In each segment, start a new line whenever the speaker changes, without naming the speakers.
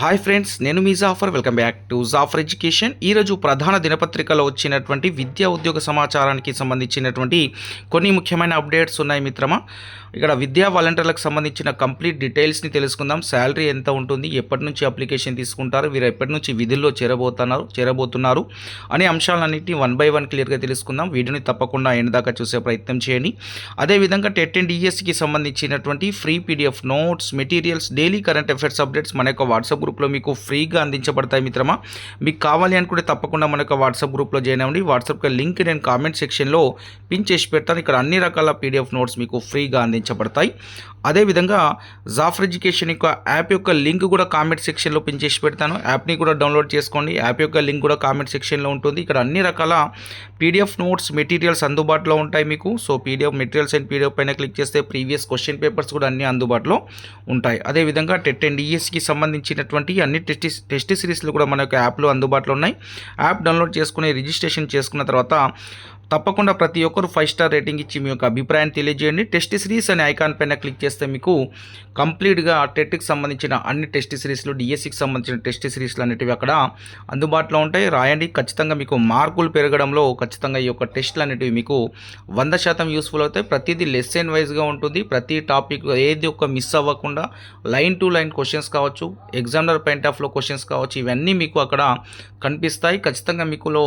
Hi friends నేను మీ Jafar. Welcome back to Jafar education. ఈరోజు ప్రధాన దినపత్రికలో వచ్చినటువంటి విద్యా ఉద్యోగ సమాచారానికి సంబంధించినటువంటి కొన్ని ముఖ్యమైన అప్డేట్స్ ఉన్నాయి మిత్రమా. ఇక్కడ విద్యా వాలంటీర్లకు సంబంధించిన కంప్లీట్ డీటెయిల్స్ని తెలుసుకుందాం. శాలరీ ఎంత ఉంటుంది ఎప్పటి నుంచి అప్లికేషన్ తీసుకుంటారు వీరు ఎప్పటి నుంచి విధుల్లో చేరబోతున్నారు చేరబోతున్నారు అనే అంశాలన్నింటినీ వన్ బై వన్ క్లియర్గా తెలుసుకుందాం. వీడియోని తప్పకుండా ఎండ్ దాకా చూసే ప్రయత్నం చేయండి. అదేవిధంగా టెట్ అండ్ డిఎస్సికి సంబంధించినటువంటి free PDF notes materials daily current affairs updates మన యొక్క వాట్సాప్ గ్రూప్లో మీకు ఫ్రీగా అందించబడతాయి మిత్రమా? మీకు కావాలి అనుకుంటే తప్పకుండా మన యొక్క వాట్సాప్ గ్రూప్లో జాయిన్ అవ్వండి. వాట్సాప్ లింక్ నేను కామెంట్ సెక్షన్లో పిన్ చేసి పెడతాను. ఇక్కడ అన్ని రకాల పీడిఎఫ్ నోట్స్ మీకు ఫ్రీగా అందించబడతాయి. అదేవిధంగా జాఫర్ ఎడ్యుకేషన్ యొక్క యాప్ యొక్క లింక్ కూడా కామెంట్ సెక్షన్లో పిన్ చేసి పెడతాను. యాప్ని కూడా డౌన్లోడ్ చేసుకోండి. యాప్ యొక్క లింక్ కూడా కామెంట్ సెక్షన్లో ఉంటుంది. ఇక్కడ అన్ని రకాల పీడిఎఫ్ నోట్స్ మెటీరియల్స్ అందుబాటులో ఉంటాయి మీకు. So PDF materials and PDF పైన క్లిక్ చేస్తే ప్రీవియస్ క్వశ్చన్ పేపర్స్ కూడా అన్ని అందుబాటులో ఉంటాయి. అదేవిధంగా టెట్ అండ్ డిఎస్కి సంబంధించినటువంటి అన్ని టెస్ట్ టెస్ట్ సిరీస్లు కూడా మన యొక్క యాప్లో అందుబాటులో ఉన్నాయి. యాప్ డౌన్లోడ్ చేసుకుని రిజిస్ట్రేషన్ చేసుకున్న తర్వాత తప్పకుండా ప్రతి ఒక్కరు ఫైవ్ స్టార్ రేటింగ్ ఇచ్చి మీ యొక్క అభిప్రాయాన్ని తెలియజేయండి. టెస్ట్ సిరీస్ అనే ఐకాన్ పైన క్లిక్ చేస్తే మీకు కంప్లీట్గా టెట్కి సంబంధించిన అన్ని టెస్ట్ సిరీస్లు డిఎస్సికి సంబంధించిన టెస్ట్ సిరీస్లు అనేటివి అక్కడ అందుబాటులో ఉంటాయి. రాయండి. ఖచ్చితంగా మీకు మార్కులు పెరగడంలో ఖచ్చితంగా ఈ యొక్క టెస్ట్లు అనేటివి మీకు వంద శాతం యూస్ఫుల్ అవుతాయి. ప్రతిదీ లెసన్ వైజ్గా ఉంటుంది. ప్రతి టాపిక్ ఏది ఒక్క మిస్ అవ్వకుండా లైన్ టు లైన్ క్వశ్చన్స్ కావచ్చు ఎగ్జామినర్ పాయింట్ ఆఫ్లో క్వశ్చన్స్ కావచ్చు ఇవన్నీ మీకు అక్కడ కనిపిస్తాయి. ఖచ్చితంగా మీకులో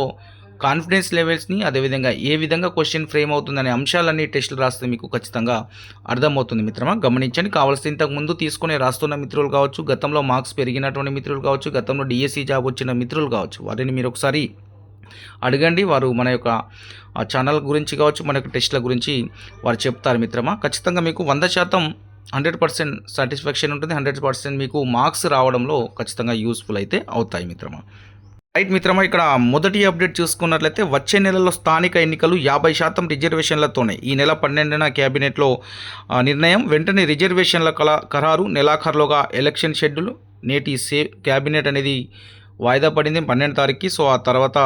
కాన్ఫిడెన్స్ లెవెల్స్ని అదేవిధంగా ఏ విధంగా క్వశ్చన్ ఫ్రేమ్ అవుతుందనే అంశాలన్నీ టెస్టులు రాస్తే మీకు ఖచ్చితంగా అర్థమవుతుంది మిత్రమా. గమనించండి కావాల్సిన ఇంతకు ముందు తీసుకుని రాస్తున్న మిత్రులు కావచ్చు గతంలో మార్క్స్ పెరిగినటువంటి మిత్రులు కావచ్చు గతంలో డిఎస్సి జాబ్ వచ్చిన మిత్రులు కావచ్చు వారిని మీరు ఒకసారి అడగండి. వారు మన యొక్క ఛానల్ గురించి కావచ్చు మన యొక్క టెస్ట్ల గురించి వారు చెప్తారు మిత్రమా. ఖచ్చితంగా మీకు వంద శాతం హండ్రెడ్ పర్సెంట్ సాటిస్ఫాక్షన్ ఉంటుంది. హండ్రెడ్ పర్సెంట్ మీకు మార్క్స్ రావడంలో ఖచ్చితంగా యూస్ఫుల్ అయితే అవుతాయి మిత్రమా. రైట్ మిత్రమా ఇక్కడ మొదటి అప్డేట్ చూసుకున్నట్లయితే వచ్చే నెలలో స్థానిక ఎన్నికలు యాభై శాతం రిజర్వేషన్లతోనే. ఈ నెల పన్నెండున క్యాబినెట్లో నిర్ణయం. వెంటనే రిజర్వేషన్ల కల ఖరారు నెలాఖరులోగా ఎలక్షన్ షెడ్యూల్. నేటి సే క్యాబినెట్ అనేది వాయిదా పడింది పన్నెండు తారీఖుకి. సో ఆ తర్వాత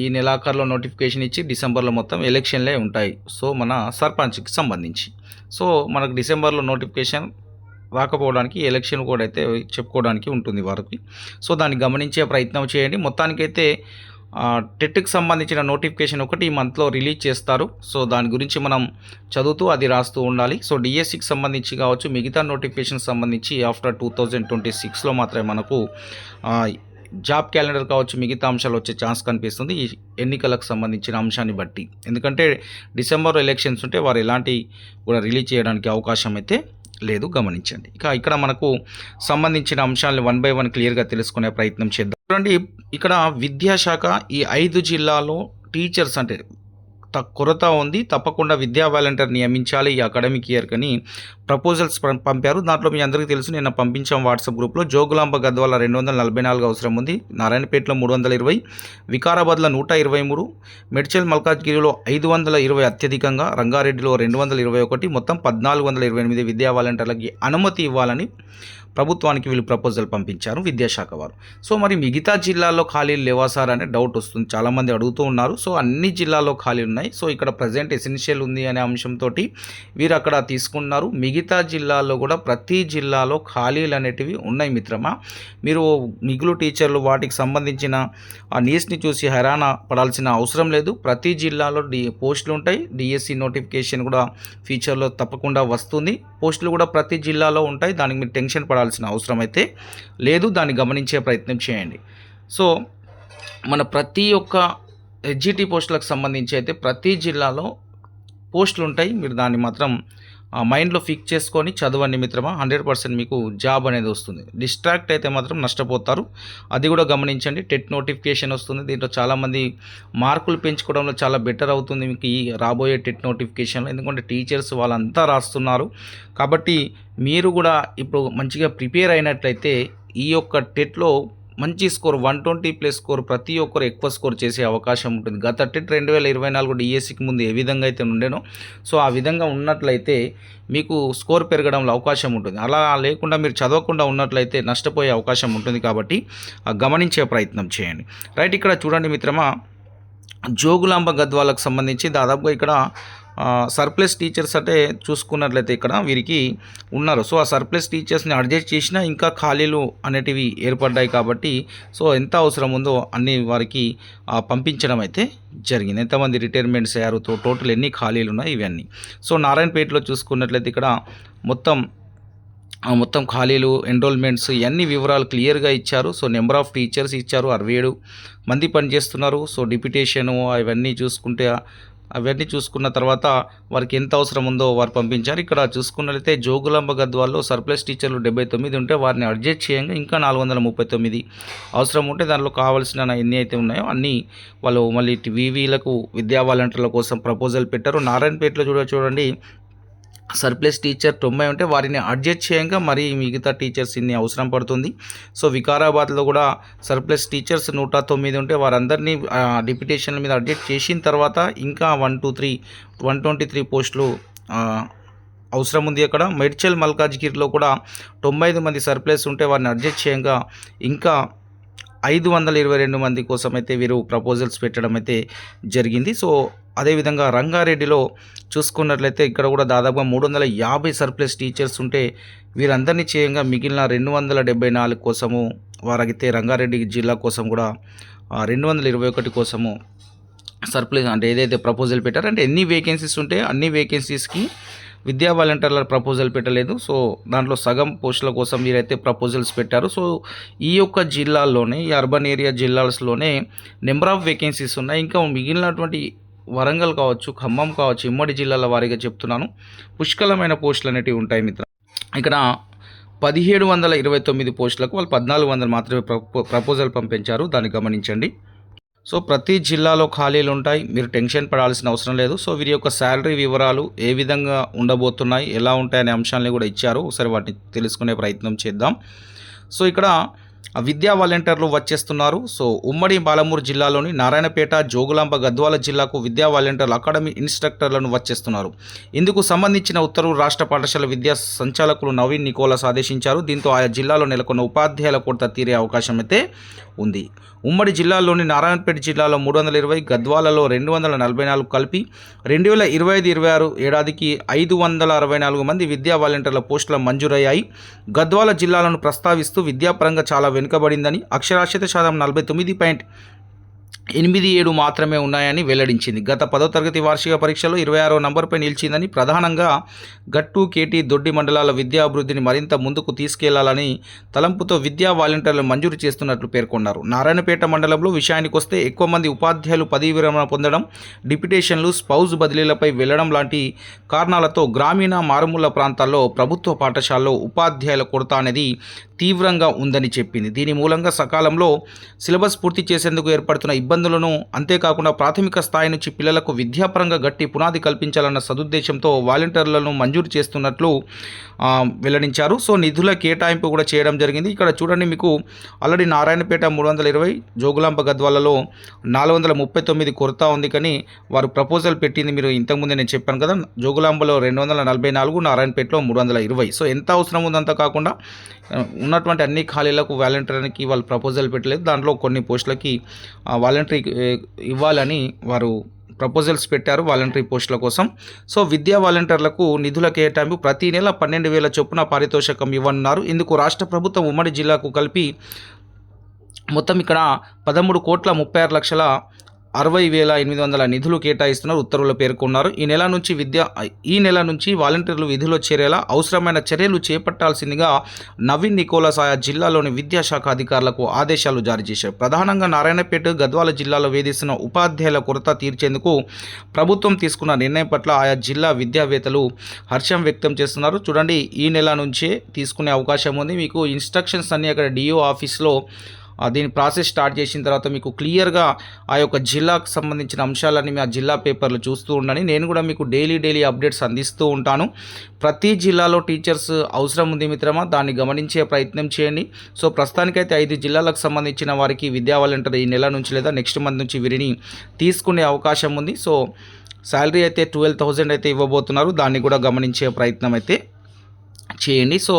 ఈ నెలాఖరులో నోటిఫికేషన్ ఇచ్చి డిసెంబర్లో మొత్తం ఎలక్షన్లే ఉంటాయి. సో మన సర్పంచ్కి సంబంధించి. సో మనకు డిసెంబర్లో నోటిఫికేషన్ రాకపోవడానికి ఎలక్షన్ కూడా అయితే చెప్పుకోవడానికి ఉంటుంది వారికి. సో దాన్ని గమనించే ప్రయత్నం చేయండి. మొత్తానికైతే టెట్కి సంబంధించిన నోటిఫికేషన్ ఒకటి ఈ మంత్లో రిలీజ్ చేస్తారు. సో దాని గురించి మనం చదువుతూ అది రాస్తూ ఉండాలి. సో డిఎస్సికి సంబంధించి కావచ్చు మిగతా నోటిఫికేషన్ సంబంధించి ఆఫ్టర్ టూ థౌజండ్ ట్వంటీ సిక్స్లో మాత్రమే మనకు జాబ్ క్యాలెండర్ కావచ్చు మిగతా అంశాలు వచ్చే ఛాన్స్ కనిపిస్తుంది. ఈ ఎన్నికలకు సంబంధించిన అంశాన్ని బట్టి. ఎందుకంటే డిసెంబర్ ఎలక్షన్స్ ఉంటే వారు ఎలాంటి కూడా రిలీజ్ చేయడానికి అవకాశం అయితే లేదు గమనించండి. ఇక ఇక్కడ మనకు సంబంధించిన అంశాలను వన్ బై వన్ క్లియర్గా తెలుసుకునే ప్రయత్నం చేద్దాం. చూడండి ఇక్కడ విద్యాశాఖ ఈ ఐదు జిల్లాలో టీచర్స్ అంటే కొరత ఉంది. తప్పకుండా విద్యా వాలంటీర్ నియమించాలి ఈ అకాడమిక్ ఇయర్కని ప్రపోజల్స్ పంపారు. దాంట్లో మీ అందరికీ తెలుసు. నేను పంపించాం వాట్సాప్ గ్రూప్లో. జోగులాంబ గద్వాల రెండు వందల నలభై నాలుగు అవసరం ఉంది. నారాయణపేటలో మూడు వందల ఇరవై వికారాబాద్లో నూట ఇరవై మూడు మెడ్చల్ మల్కాజ్గిరిలో ఐదు వందల ఇరవై అత్యధికంగా రంగారెడ్డిలో రెండు వందల ఇరవై ఒకటి మొత్తం పద్నాలుగు వందల ఇరవై ఎనిమిది విద్యా వాలంటీర్లకి అనుమతి ఇవ్వాలని ప్రభుత్వానికి వీళ్ళు ప్రపోజల్ పంపించారు విద్యాశాఖ వారు. సో మరి మిగతా జిల్లాల్లో ఖాళీలు లేవా సార్ అనే డౌట్ వస్తుంది. చాలామంది అడుగుతూ ఉన్నారు. సో అన్ని జిల్లాల్లో ఖాళీ ఉన్నాయి. సో ఇక్కడ ప్రజెంట్ ఎసెన్షియల్ ఉంది అనే అంశంతో వీరు అక్కడ తీసుకున్నారు. మిగతా జిల్లాల్లో కూడా ప్రతి జిల్లాలో ఖాళీలు అనేటివి ఉన్నాయి మిత్రమా? మీరు మిగులు టీచర్లు వాటికి సంబంధించిన ఆ నీస్ని చూసి హైరాణ పడాల్సిన అవసరం లేదు. ప్రతి జిల్లాలో డి పోస్టులు ఉంటాయి. డిఎస్సి నోటిఫికేషన్ కూడా ఫ్యూచర్లో తప్పకుండా వస్తుంది. పోస్టులు కూడా ప్రతి జిల్లాలో ఉంటాయి. దానికి మీరు టెన్షన్ పడాలి పడాల్సిన అవసరం అయితే లేదు దాన్ని గమనించే ప్రయత్నం చేయండి. సో మన ప్రతి ఒక్క హెచ్జిటి పోస్టులకు సంబంధించి అయితే ప్రతి జిల్లాలో పోస్టులు ఉంటాయి మీరు దాన్ని మాత్రం మైండ్లో ఫిక్స్ చేసుకొని చదవండి మిత్రమా హండ్రెడ్ పర్సెంట్ మీకు జాబ్ అనేది వస్తుంది. డిస్ట్రాక్ట్ అయితే మాత్రం నష్టపోతారు. అది కూడా గమనించండి. టెట్ నోటిఫికేషన్ వస్తుంది. దీంట్లో చాలామంది మార్కులు పెంచుకోవడంలో చాలా బెటర్ అవుతుంది మీకు ఈ రాబోయే టెట్ నోటిఫికేషన్లో. ఎందుకంటే టీచర్స్ వాళ్ళంతా రాస్తున్నారు. కాబట్టి మీరు కూడా ఇప్పుడు మంచిగా ప్రిపేర్ అయినట్లయితే ఈ యొక్క టెట్లో మంచి score one twenty plus score ప్రతి ఒక్కరు ఎక్కువ స్కోర్ చేసే అవకాశం ఉంటుంది. గత టెట్ రెండు వేల ఇరవై నాలుగు డిఎస్సికి ముందు ఏ విధంగా అయితే ఉండేనో సో ఆ విధంగా ఉన్నట్లయితే మీకు స్కోర్ పెరగడంలో అవకాశం ఉంటుంది. అలా లేకుండా మీరు చదవకుండా ఉన్నట్లయితే నష్టపోయే అవకాశం ఉంటుంది కాబట్టి గమనించే ప్రయత్నం చేయండి. రైట్ ఇక్కడ చూడండి మిత్రమా జోగులాంబ గద్వాలకు సంబంధించి దాదాపుగా ఇక్కడ సర్ప్లస్ టీచర్స్ అంటే చూసుకున్నట్లయితే ఇక్కడ వీరికి ఉన్నారు. సో ఆ సర్ప్లస్ టీచర్స్ని అడ్జస్ట్ చేసినా ఇంకా ఖాళీలు అనేటివి ఏర్పడ్డాయి కాబట్టి సో ఎంత అవసరం ఉందో అన్ని వారికి పంపించడం అయితే జరిగింది. ఎంతమంది రిటైర్మెంట్స్ అయ్యారు? తో- టోటల్ ఎన్ని ఖాళీలు ఉన్నాయి? ఇవన్నీ. సో నారాయణపేటలో చూసుకున్నట్లయితే ఇక్కడ మొత్తం మొత్తం ఖాళీలు ఎన్రోల్మెంట్స్ ఇవన్నీ వివరాలు క్లియర్గా ఇచ్చారు. సో నెంబర్ ఆఫ్ టీచర్స్ ఇచ్చారు. అరవై ఏడు మంది పనిచేస్తున్నారు. సో డిప్యుటేషను అవన్నీ చూసుకుంటే అవన్నీ చూసుకున్న తర్వాత వారికి ఎంత అవసరం ఉందో వారు పంపించారు. ఇక్కడ చూసుకున్నట్లయితే జోగులాంబ గద్వాల్లో సర్ప్లస్ టీచర్లు డెబ్బై తొమ్మిది ఉంటే వారిని అడ్జస్ట్ చేయంగా ఇంకా నాలుగు వందల ముప్పై తొమ్మిది అవసరం ఉంటే దానిలో కావాల్సిన ఎన్ని అయితే ఉన్నాయో అన్నీ వాళ్ళు మళ్ళీ వివీలకు విద్యా వాలంటీర్ల కోసం ప్రపోజల్ పెట్టారు. నారాయణపేటలో చూడ చూడండి సర్ప్లస్ టీచర్ తొంభై ఉంటే వారిని అడ్జస్ట్ చేయంగా మరి మిగతా టీచర్స్ ఇన్ని అవసరం పడుతుంది. సో వికారాబాద్లో కూడా సర్ప్లస్ టీచర్స్ నూట తొమ్మిది ఉంటే వారందరినీ డిప్యుటేషన్ల మీద అడ్జస్ట్ చేసిన తర్వాత ఇంకా one two three one twenty three పోస్టులు అవసరం ఉంది అక్కడ. మెడ్చల్ మల్కాజ్గిరిలో కూడా తొంభై ఐదు మంది సర్ప్లస్ ఉంటే వారిని అడ్జస్ట్ చేయంగా ఇంకా ఐదు వందల ఇరవై రెండు మంది కోసం అయితే వీరు ప్రపోజల్స్ పెట్టడం అయితే జరిగింది. సో అదేవిధంగా రంగారెడ్డిలో చూసుకున్నట్లయితే ఇక్కడ కూడా దాదాపుగా మూడు వందల యాభై సర్ప్లస్ టీచర్స్ ఉంటే వీరందరినీ చేయంగా మిగిలిన రెండు వందల డెబ్బై నాలుగు కోసము వారైతే రంగారెడ్డి జిల్లా కోసం కూడా రెండు వందల ఇరవై ఒకటి కోసము సర్ప్లస్ అంటే ఏదైతే ప్రపోజల్ పెట్టారో అంటే ఎన్ని వేకెన్సీస్ ఉంటే అన్ని వేకెన్సీస్కి విద్యా వాలంటీర్ల ప్రపోజల్ పెట్టలేదు. సో దాంట్లో సగం పోస్టుల కోసం వీరైతే ప్రపోజల్స్ పెట్టారు. సో ఈ యొక్క జిల్లాల్లోనే ఈ అర్బన్ ఏరియా జిల్లాస్లోనే నెంబర్ ఆఫ్ వేకెన్సీస్ ఉన్నాయి. ఇంకా మిగిలినటువంటి వరంగల్ కావచ్చు ఖమ్మం కావచ్చు ఇమ్మడి జిల్లాల వారీగా చెప్తున్నాను. పుష్కలమైన పోస్టులు అనేటివి ఉంటాయి మిత్ర. ఇక్కడ పదిహేడు వందల ఇరవై తొమ్మిది పోస్టులకు వాళ్ళు పద్నాలుగు వందలు మాత్రమే ప్రపోజల్ పంపించారు. దాన్ని గమనించండి. సో ప్రతి జిల్లాలో ఖాళీలు ఉంటాయి. మీరు టెన్షన్ పడాల్సిన అవసరం లేదు. సో వీరి యొక్క శాలరీ వివరాలు ఏ విధంగా ఉండబోతున్నాయి ఎలా ఉంటాయనే అంశాలని కూడా ఇచ్చారు. ఒకసారి వాటిని తెలుసుకునే ప్రయత్నం చేద్దాం. సో ఇక్కడ విద్యా వాలంటీర్లు వచ్చేస్తున్నారు. సో ఉమ్మడి బాలమూరు జిల్లాలోని నారాయణపేట జోగులాంబ గద్వాల జిల్లాకు విద్యా వాలంటీర్లు అకాడమీ ఇన్స్ట్రక్టర్లను వచ్చేస్తున్నారు. ఇందుకు సంబంధించిన ఉత్తర్వులు రాష్ట్ర పాఠశాల విద్యా సంచాలకులు నవీన్ నికోలస్ ఆదేశించారు. దీంతో ఆయా జిల్లాలో నెలకొన్న ఉపాధ్యాయుల కొరత తీరే అవకాశం అయితే ఉంది. ఉమ్మడి జిల్లాలోని నారాయణపేట జిల్లాలో మూడు వందల ఇరవై గద్వాలలో రెండు వందల నలభై నాలుగు కలిపి రెండు వేల ఇరవై ఐదు ఇరవై ఆరు ఏడాదికి ఐదు వందల అరవై నాలుగు మంది విద్యా వాలంటీర్ల పోస్టుల మంజూరయ్యాయి. గద్వాల జిల్లాలను ప్రస్తావిస్తూ విద్యాపరంగా చాలా వెనుకబడిందని అక్షరాస్యత శాతం నలభై తొమ్మిది పాయింట్ ఎనిమిది ఏడు మాత్రమే ఉన్నాయని వెల్లడించింది. గత పదో తరగతి వార్షిక పరీక్షలో ఇరవై ఆరో నంబర్పై నిలిచిందని ప్రధానంగా గట్టు కేటీ దొడ్డి మండలాల విద్యా అభివృద్ధిని మరింత ముందుకు తీసుకెళ్ళాలని తలంపుతో విద్యా వాలంటీర్లు మంజూరు చేస్తున్నట్లు పేర్కొన్నారు. నారాయణపేట మండలంలో విషయానికి వస్తే ఎక్కువ మంది ఉపాధ్యాయులు పదవీ విరమణ పొందడం డిప్యుటేషన్లు స్పౌజ్ బదిలీలపై వెళ్ళడం లాంటి కారణాలతో గ్రామీణ మారుమూల ప్రాంతాల్లో ప్రభుత్వ పాఠశాలలో ఉపాధ్యాయుల కొరత అనేది తీవ్రంగా ఉందని చెప్పింది. దీని మూలంగా సకాలంలో సిలబస్ పూర్తి చేసేందుకు ఏర్పడుతున్న ఇబ్బంది ఇబ్బందులను అంతేకాకుండా ప్రాథమిక స్థాయి నుంచి పిల్లలకు విద్యాపరంగా గట్టి పునాది కల్పించాలన్న సదుద్దేశంతో వాలంటీర్లను మంజూరు చేస్తున్నట్లు వెల్లడించారు. సో నిధుల కేటాయింపు కూడా చేయడం జరిగింది. ఇక్కడ చూడండి మీకు ఆల్రెడీ నారాయణపేట మూడు వందల ఇరవై జోగులాంబ గద్వాలలో నాలుగు వందల ముప్పై తొమ్మిది కొరత ఉంది కానీ వారు ప్రపోజల్ పెట్టింది మీరు ఇంతకుముందే నేను చెప్పాను కదా జోగులాంబలో రెండు వందల నలభై నాలుగు నారాయణపేటలో మూడు వందల ఇరవై. సో ఎంత అవసరం ఉందంతా కాకుండా ఉన్నటువంటి అన్ని ఖాళీలకు వాలంటీర్కి వాళ్ళు ప్రపోజల్ పెట్టలేదు. దాంట్లో కొన్ని పోస్టులకి వాలంటరీ ఇవ్వాలని వారు ప్రపోజల్స్ పెట్టారు వాలంటరీ పోస్టుల కోసం. సో విద్యా వాలంటీర్లకు నిధుల కేటాయింపు ప్రతి నెల పన్నెండు వేల చొప్పున పారితోషికం ఇవ్వనున్నారు. ఇందుకు రాష్ట్ర ప్రభుత్వం ఉమ్మడి జిల్లాకు కలిపి మొత్తం ఇక్కడ పదమూడు కోట్ల ముప్పై ఆరు లక్షల అరవై వేల ఎనిమిది వందల నిధులు కేటాయిస్తున్నారు. ఉత్తర్వులు పేర్కొన్నారు. ఈ నెల నుంచి విద్య ఈ నెల నుంచి వాలంటీర్లు విధుల్లో చేరేలా అవసరమైన చర్యలు చేపట్టాల్సిందిగా నవీన్ నికోలస్ ఆయా జిల్లాలోని విద్యాశాఖ అధికారులకు ఆదేశాలు జారీ చేశారు. ప్రధానంగా నారాయణపేట గద్వాల జిల్లాలో వేధిస్తున్న ఉపాధ్యాయుల కొరత తీర్చేందుకు ప్రభుత్వం తీసుకున్న నిర్ణయం పట్ల ఆయా జిల్లా విద్యావేత్తలు హర్షం వ్యక్తం చేస్తున్నారు. చూడండి ఈ నెల నుంచే తీసుకునే అవకాశం ఉంది. మీకు ఇన్స్ట్రక్షన్స్ అన్ని అక్కడ డిఓ ఆఫీస్లో దీని ప్రాసెస్ స్టార్ట్ చేసిన తర్వాత మీకు క్లియర్గా ఆ యొక్క జిల్లాకు సంబంధించిన అంశాలన్నీ మీ ఆ జిల్లా పేపర్లు చూస్తూ ఉండండి. నేను కూడా మీకు డైలీ డైలీ అప్డేట్స్ అందిస్తూ ఉంటాను. ప్రతి జిల్లాలో టీచర్స్ అవసరం ఉంది మిత్రమా? దాన్ని గమనించే ప్రయత్నం చేయండి. సో ప్రస్తుతానికైతే ఐదు జిల్లాలకు సంబంధించిన వారికి విద్యా వాలంటీర్ ఈ నెల నుంచి లేదా నెక్స్ట్ మంత్ నుంచి వీరిని తీసుకునే అవకాశం ఉంది. సో శాలరీ అయితే ట్వెల్వ్ థౌజండ్ అయితే ఇవ్వబోతున్నారు. దాన్ని కూడా గమనించే ప్రయత్నం అయితే చేయండి. సో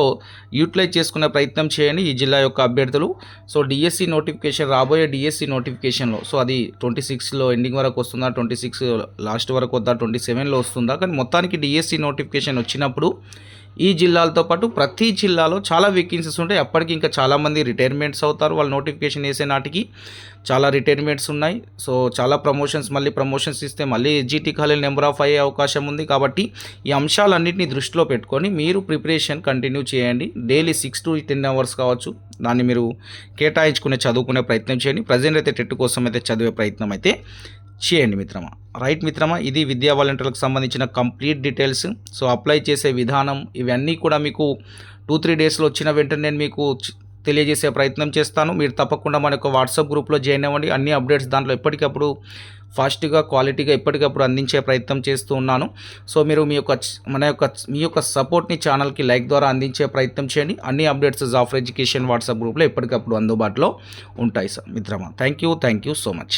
యూటిలైజ్ చేసుకునే ప్రయత్నం చేయండి ఈ జిల్లా యొక్క అభ్యర్థులు. సో డిఎస్సి నోటిఫికేషన్ రాబోయే డిఎస్సి నోటిఫికేషన్లో సో అది ట్వంటీ సిక్స్లో ఎండింగ్ వరకు వస్తుందా ట్వంటీ సిక్స్ లాస్ట్ వరకు వద్దా ట్వంటీ సెవెన్లో వస్తుందా? కానీ మొత్తానికి డిఎస్సి నోటిఫికేషన్ వచ్చినప్పుడు ఈ జిల్లాలతో పాటు ప్రతి జిల్లాలో చాలా వేకెన్సీస్ ఉంటాయి. అప్పటికి ఇంకా చాలామంది రిటైర్మెంట్స్ అవుతారు. వాళ్ళు నోటిఫికేషన్ వేసే నాటికి చాలా రిటైర్మెంట్స్ ఉన్నాయి. సో చాలా ప్రమోషన్స్ మళ్ళీ ప్రమోషన్స్ ఇస్తే మళ్ళీ జీటీ ఖాళీలు నెంబర్ ఆఫ్ అయ్యే అవకాశం ఉంది. కాబట్టి ఈ అంశాలన్నింటినీ దృష్టిలో పెట్టుకొని మీరు ప్రిపరేషన్ కంటిన్యూ చేయండి. Daily six to ten hours కావచ్చు. దాన్ని మీరు కేటాయించుకునే చదువుకునే ప్రయత్నం చేయండి. ప్రజెంట్ అయితే టెట్ కోసం అయితే చదివే ప్రయత్నం అయితే చేయండి మిత్రమా. రైట్ మిత్రమా ఇది విద్యా వాలంటీర్లకు సంబంధించిన కంప్లీట్ డీటెయిల్స్. సో అప్లై చేసే విధానం ఇవన్నీ కూడా మీకు టూ త్రీ డేస్లో వచ్చిన వెంటనే నేను మీకు తెలియజేసే ప్రయత్నం చేస్తాను. మీరు తప్పకుండా మన యొక్క వాట్సాప్ గ్రూప్లో జాయిన్ అవ్వండి. అన్ని అప్డేట్స్ దాంట్లో ఎప్పటికప్పుడు ఫాస్ట్గా క్వాలిటీగా ఎప్పటికప్పుడు అందించే ప్రయత్నం చేస్తూ ఉన్నాను. సో మీరు మీ యొక్క మన యొక్క మీ యొక్క సపోర్ట్ని ఛానల్కి లైక్ ద్వారా అందించే ప్రయత్నం చేయండి. అన్ని అప్డేట్స్ జాఫర్ ఎడ్యుకేషన్ వాట్సాప్ గ్రూప్లో ఎప్పటికప్పుడు అందుబాటులో ఉంటాయి సార్. మిత్రమా thank you thank you so much.